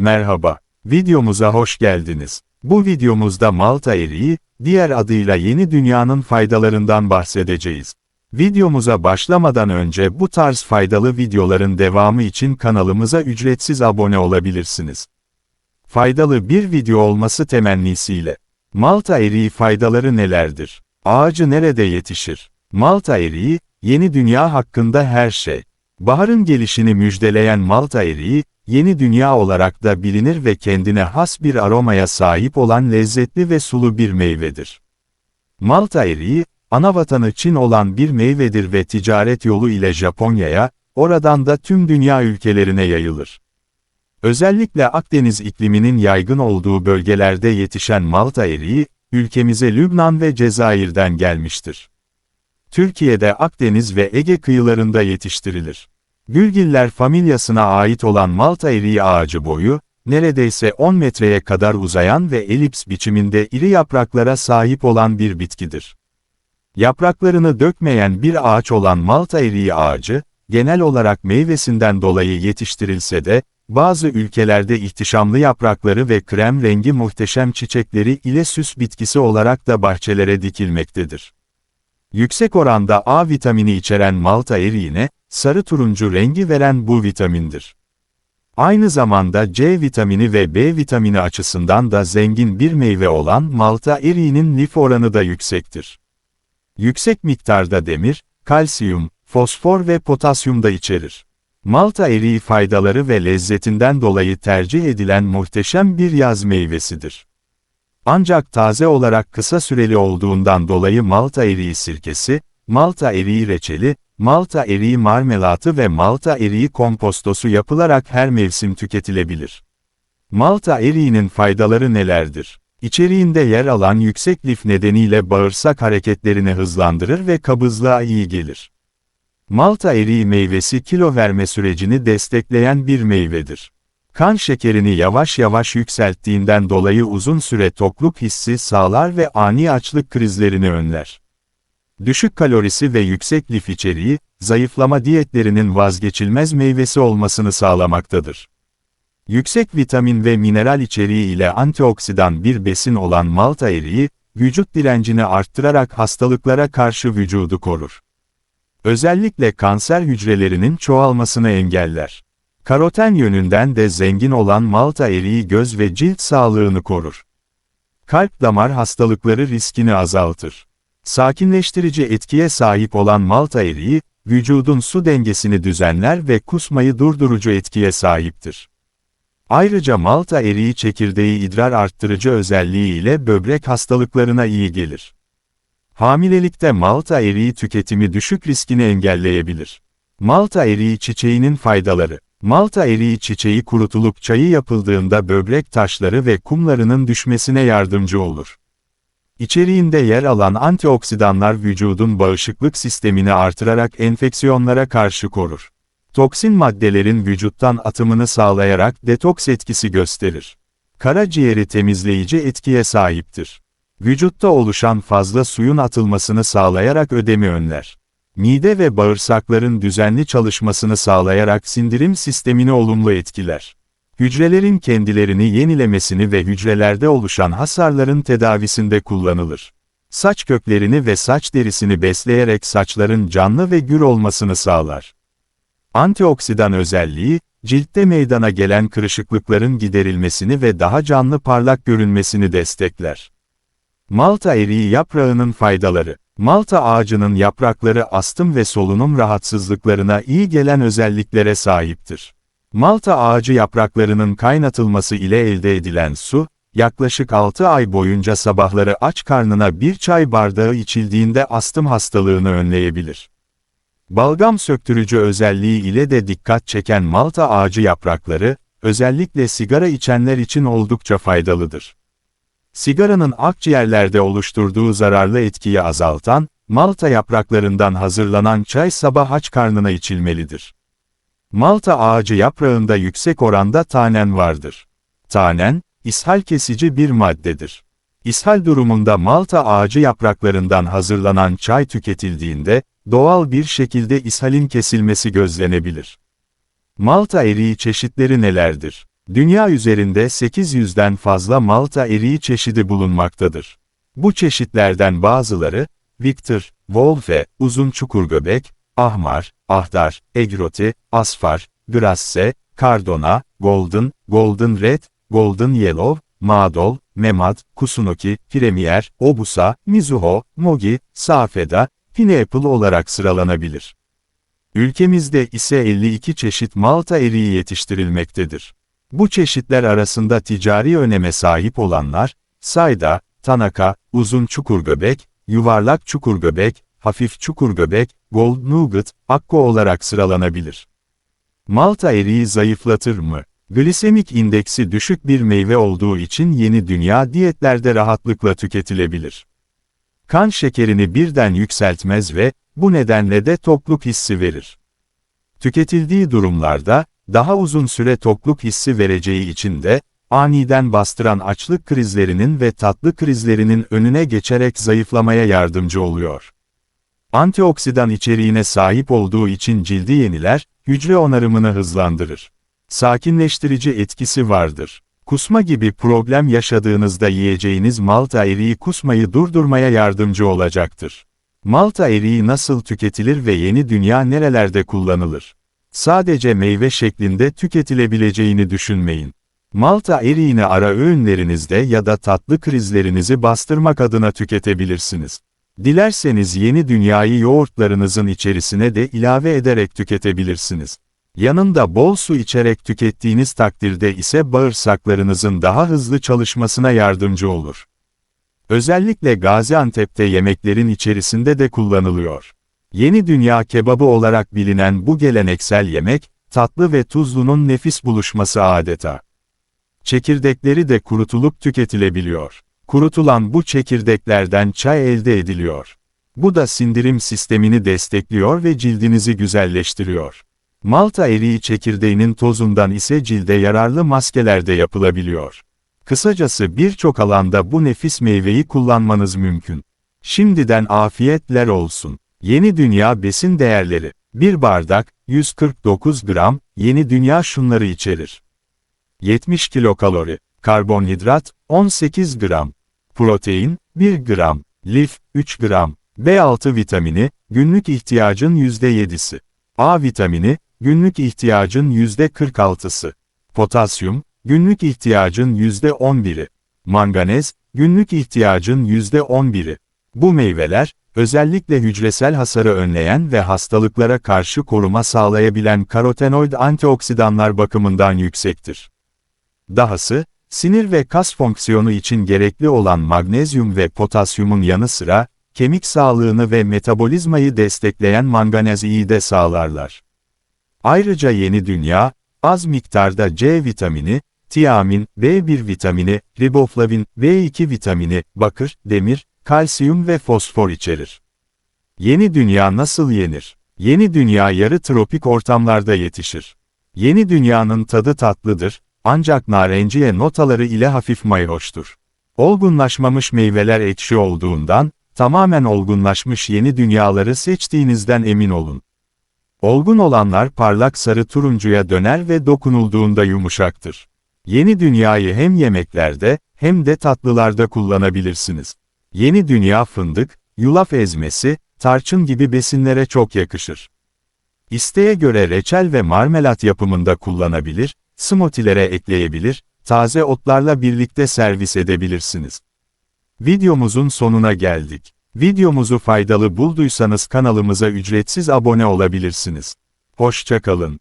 Merhaba, videomuza hoş geldiniz. Bu videomuzda Malta eriği, diğer adıyla yeni dünyanın faydalarından bahsedeceğiz. Videomuza başlamadan önce bu tarz faydalı videoların devamı için kanalımıza ücretsiz abone olabilirsiniz. Faydalı bir video olması temennisiyle. Malta eriği faydaları nelerdir? Ağacı nerede yetişir? Malta eriği, yeni dünya hakkında her şey. Baharın gelişini müjdeleyen Malta eriği, yeni dünya olarak da bilinir ve kendine has bir aromaya sahip olan lezzetli ve sulu bir meyvedir. Malta eriği, anavatanı Çin olan bir meyvedir ve ticaret yolu ile Japonya'ya, oradan da tüm dünya ülkelerine yayılır. Özellikle Akdeniz ikliminin yaygın olduğu bölgelerde yetişen Malta eriği, ülkemize Lübnan ve Cezayir'den gelmiştir. Türkiye'de Akdeniz ve Ege kıyılarında yetiştirilir. Gülgiller familyasına ait olan Malta eriği ağacı boyu, neredeyse 10 metreye kadar uzayan ve elips biçiminde iri yapraklara sahip olan bir bitkidir. Yapraklarını dökmeyen bir ağaç olan Malta eriği ağacı, genel olarak meyvesinden dolayı yetiştirilse de, bazı ülkelerde ihtişamlı yaprakları ve krem rengi muhteşem çiçekleri ile süs bitkisi olarak da bahçelere dikilmektedir. Yüksek oranda A vitamini içeren malta eriğine, sarı turuncu rengi veren bu vitamindir. Aynı zamanda C vitamini ve B vitamini açısından da zengin bir meyve olan malta eriğinin lif oranı da yüksektir. Yüksek miktarda demir, kalsiyum, fosfor ve potasyum da içerir. Malta eriği faydaları ve lezzetinden dolayı tercih edilen muhteşem bir yaz meyvesidir. Ancak taze olarak kısa süreli olduğundan dolayı Malta eriği sirkesi, Malta eriği reçeli, Malta eriği marmelatı ve Malta eriği kompostosu yapılarak her mevsim tüketilebilir. Malta eriğinin faydaları nelerdir? İçeriğinde yer alan yüksek lif nedeniyle bağırsak hareketlerini hızlandırır ve kabızlığa iyi gelir. Malta eriği meyvesi kilo verme sürecini destekleyen bir meyvedir. Kan şekerini yavaş yavaş yükselttiğinden dolayı uzun süre tokluk hissi sağlar ve ani açlık krizlerini önler. Düşük kalorisi ve yüksek lif içeriği, zayıflama diyetlerinin vazgeçilmez meyvesi olmasını sağlamaktadır. Yüksek vitamin ve mineral içeriği ile antioksidan bir besin olan malta eriği, vücut direncini arttırarak hastalıklara karşı vücudu korur. Özellikle kanser hücrelerinin çoğalmasını engeller. Karoten yönünden de zengin olan malta eriği göz ve cilt sağlığını korur. Kalp damar hastalıkları riskini azaltır. Sakinleştirici etkiye sahip olan malta eriği, vücudun su dengesini düzenler ve kusmayı durdurucu etkiye sahiptir. Ayrıca malta eriği çekirdeği idrar arttırıcı özelliği ile böbrek hastalıklarına iyi gelir. Hamilelikte malta eriği tüketimi düşük riskini engelleyebilir. Malta eriği çiçeğinin faydaları Malta eriği çiçeği kurutulup çayı yapıldığında böbrek taşları ve kumlarının düşmesine yardımcı olur. İçeriğinde yer alan antioksidanlar vücudun bağışıklık sistemini artırarak enfeksiyonlara karşı korur. Toksin maddelerin vücuttan atımını sağlayarak detoks etkisi gösterir. Karaciğeri temizleyici etkiye sahiptir. Vücutta oluşan fazla suyun atılmasını sağlayarak ödemi önler. Mide ve bağırsakların düzenli çalışmasını sağlayarak sindirim sistemini olumlu etkiler. Hücrelerin kendilerini yenilemesini ve hücrelerde oluşan hasarların tedavisinde kullanılır. Saç köklerini ve saç derisini besleyerek saçların canlı ve gür olmasını sağlar. Antioksidan özelliği, ciltte meydana gelen kırışıklıkların giderilmesini ve daha canlı parlak görünmesini destekler. Malta eriği yaprağının faydaları Malta ağacının yaprakları astım ve solunum rahatsızlıklarına iyi gelen özelliklere sahiptir. Malta ağacı yapraklarının kaynatılması ile elde edilen su, yaklaşık 6 ay boyunca sabahları aç karnına bir çay bardağı içildiğinde astım hastalığını önleyebilir. Balgam söktürücü özelliği ile de dikkat çeken Malta ağacı yaprakları, özellikle sigara içenler için oldukça faydalıdır. Sigaranın akciğerlerde oluşturduğu zararlı etkiyi azaltan, malta yapraklarından hazırlanan çay sabah aç karnına içilmelidir. Malta ağacı yaprağında yüksek oranda tanen vardır. Tanen, ishal kesici bir maddedir. İshal durumunda malta ağacı yapraklarından hazırlanan çay tüketildiğinde, doğal bir şekilde ishalin kesilmesi gözlenebilir. Malta eriği çeşitleri nelerdir? Dünya üzerinde 800'den fazla Malta eriği çeşidi bulunmaktadır. Bu çeşitlerden bazıları, Victor, Wolfe, uzun çukurgöbek, ahmar, ahdar, egroti, asfar, grasse, cardona, golden, golden red, golden yellow, madol, memad, kusunoki, premier, obusa, mizuho, mogi, safeda, pineapple olarak sıralanabilir. Ülkemizde ise 52 çeşit Malta eriği yetiştirilmektedir. Bu çeşitler arasında ticari öneme sahip olanlar, sayda, tanaka, uzun çukurgöbek, yuvarlak çukurgöbek, hafif çukurgöbek, gold nugget, akko olarak sıralanabilir. Malta eriği zayıflatır mı? Glisemik indeksi düşük bir meyve olduğu için yeni dünya diyetlerde rahatlıkla tüketilebilir. Kan şekerini birden yükseltmez ve, bu nedenle de tokluk hissi verir. Tüketildiği durumlarda, daha uzun süre tokluk hissi vereceği için de, aniden bastıran açlık krizlerinin ve tatlı krizlerinin önüne geçerek zayıflamaya yardımcı oluyor. Antioksidan içeriğine sahip olduğu için cildi yeniler, hücre onarımını hızlandırır. Sakinleştirici etkisi vardır. Kusma gibi problem yaşadığınızda yiyeceğiniz malta eriği kusmayı durdurmaya yardımcı olacaktır. Malta eriği nasıl tüketilir ve yeni dünya nerelerde kullanılır? Sadece meyve şeklinde tüketilebileceğini düşünmeyin. Malta eriğini ara öğünlerinizde ya da tatlı krizlerinizi bastırmak adına tüketebilirsiniz. Dilerseniz yeni dünyayı yoğurtlarınızın içerisine de ilave ederek tüketebilirsiniz. Yanında bol su içerek tükettiğiniz takdirde ise bağırsaklarınızın daha hızlı çalışmasına yardımcı olur. Özellikle Gaziantep'te yemeklerin içerisinde de kullanılıyor. Yeni dünya kebabı olarak bilinen bu geleneksel yemek, tatlı ve tuzlunun nefis buluşması adeta. Çekirdekleri de kurutulup tüketilebiliyor. Kurutulan bu çekirdeklerden çay elde ediliyor. Bu da sindirim sistemini destekliyor ve cildinizi güzelleştiriyor. Malta eriği çekirdeğinin tozundan ise cilde yararlı maskeler de yapılabiliyor. Kısacası birçok alanda bu nefis meyveyi kullanmanız mümkün. Şimdiden afiyetler olsun. Yeni Dünya Besin Değerleri 1 bardak, 149 gram, Yeni Dünya şunları içerir. 70 kilokalori, karbonhidrat, 18 gram, protein, 1 gram, lif, 3 gram, B6 vitamini, günlük ihtiyacın %7'si, A vitamini, günlük ihtiyacın %46'sı, potasyum, günlük ihtiyacın %11'i, manganez, günlük ihtiyacın %11'i. Bu meyveler, özellikle hücresel hasarı önleyen ve hastalıklara karşı koruma sağlayabilen karotenoid antioksidanlar bakımından yüksektir. Dahası, sinir ve kas fonksiyonu için gerekli olan magnezyum ve potasyumun yanı sıra, kemik sağlığını ve metabolizmayı destekleyen manganeziyi de sağlarlar. Ayrıca yeni dünya, az miktarda C vitamini, tiamin, B1 vitamini, riboflavin, B2 vitamini, bakır, demir, kalsiyum ve fosfor içerir. Yeni dünya nasıl yenir? Yeni dünya yarı tropik ortamlarda yetişir. Yeni dünyanın tadı tatlıdır, ancak narenciye notaları ile hafif mayhoştur. Olgunlaşmamış meyveler ekşi olduğundan, tamamen olgunlaşmış yeni dünyaları seçtiğinizden emin olun. Olgun olanlar parlak sarı turuncuya döner ve dokunulduğunda yumuşaktır. Yeni dünyayı hem yemeklerde, hem de tatlılarda kullanabilirsiniz. Yeni dünya fındık, yulaf ezmesi, tarçın gibi besinlere çok yakışır. İsteğe göre reçel ve marmelat yapımında kullanabilir, smoothie'lere ekleyebilir, taze otlarla birlikte servis edebilirsiniz. Videomuzun sonuna geldik. Videomuzu faydalı bulduysanız kanalımıza ücretsiz abone olabilirsiniz. Hoşçakalın.